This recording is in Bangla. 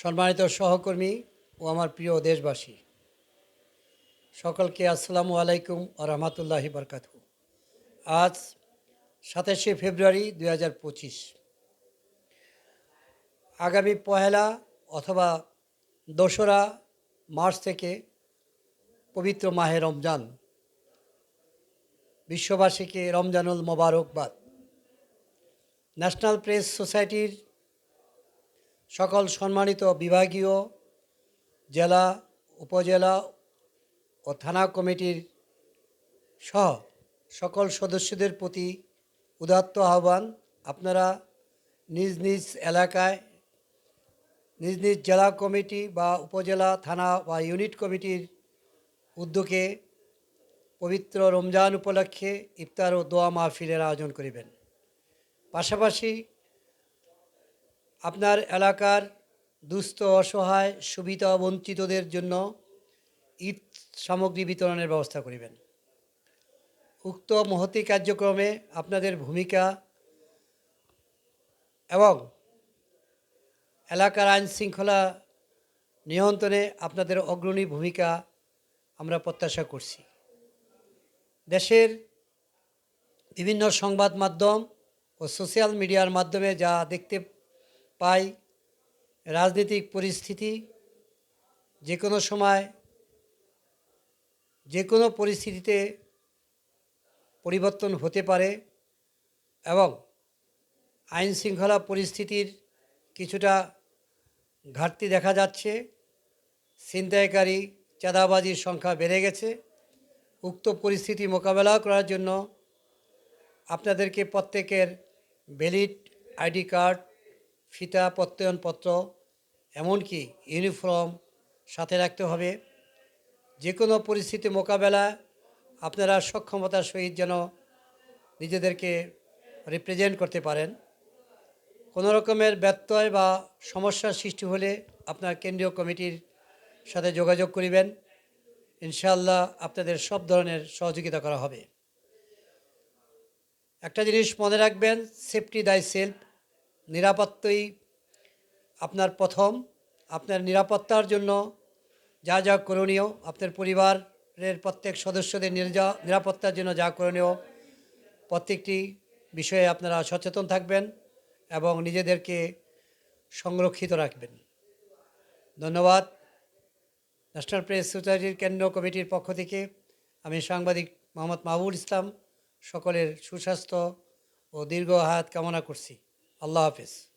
সম্মানিত সহকর্মী ও আমার প্রিয় দেশবাসী, সকলকে আসসালামু আলাইকুম ও রহমতুল্লাহি বরকাত আজ সাতাশে ফেব্রুয়ারি দুই হাজার পঁচিশ। আগামী পহেলা অথবা দোসরা মার্চ থেকে পবিত্র মাহে রমজান বিশ্ববাসীকে রমজানুল মোবারকবাদ। ন্যাশনাল প্রেস সোসাইটির সকল সম্মানিত বিভাগীয় জেলা, উপজেলা ও থানা কমিটির সহ সকল সদস্যদের প্রতি উদাত্ত আহ্বান। আপনারা নিজ নিজ এলাকায়, নিজ নিজ জেলা কমিটি বা উপজেলা, থানা বা ইউনিট কমিটির উদ্যোগে পবিত্র রমজান উপলক্ষে ইফতার ও দোয়া মাহফিলের আয়োজন করিবেন। পাশাপাশি আপনার এলাকার দুস্থ, অসহায়, সুবিধা বঞ্চিতদের জন্য ঈদ সামগ্রী বিতরণের ব্যবস্থা করিবেন। উক্ত মহতি কার্যক্রমে আপনাদের ভূমিকা এবং এলাকার আইন শৃঙ্খলা নিয়ন্ত্রণে আপনাদের অগ্রণী ভূমিকা আমরা প্রত্যাশা করছি। দেশের বিভিন্ন সংবাদ মাধ্যম ও সোশ্যাল মিডিয়ার মাধ্যমে যা দেখতে পাই রাজনৈতিক পরিস্থিতি যে কোনো সময়, যে কোনো পরিস্থিতিতে পরিবর্তন হতে পারে এবং আইন শৃঙ্খলা পরিস্থিতির কিছুটা ঘাটতি দেখা যাচ্ছে। ছিনতাইকারী চাঁদাবাজির সংখ্যা বেড়ে গেছে। উক্ত পরিস্থিতি মোকাবেলা করার জন্য আপনাদেরকে প্রত্যেকের ভ্যালিড আইডি কার্ড ফিতা, প্রত্যয়নপত্র, এমনকি ইউনিফর্ম সাথে রাখতে হবে। যে কোনো পরিস্থিতি মোকাবেলা আপনারা সক্ষমতার সহিত যেন নিজেদেরকে রিপ্রেজেন্ট করতে পারেন। কোনো রকমের ব্যত্যয় বা সমস্যার সৃষ্টি হলে আপনার কেন্দ্রীয় কমিটির সাথে যোগাযোগ করিবেন। ইনশাল্লাহ আপনাদের সব ধরনের সহযোগিতা করা হবে। একটা জিনিস মনে রাখবেন সেফটি দাই সেলফ নিরাপত্তই আপনার প্রথম, আপনার নিরাপত্তার জন্য যা যা করণীয়, আপনার পরিবারের প্রত্যেক সদস্যদের নিরাপত্তার জন্য যা করণীয়, প্রত্যেকটি বিষয়ে আপনারা সচেতন থাকবেন এবং নিজেদেরকে সংরক্ষিত রাখবেন। ধন্যবাদ। ন্যাশনাল প্রেস সোসাইটির কেন্দ্রীয় কমিটির পক্ষ থেকে আমি সাংবাদিক মোহাম্মদ মাহবুল ইসলাম, সকলের সুস্বাস্থ্য ও দীর্ঘ হায়াত কামনা করছি। আল্লাহ হাফেজ।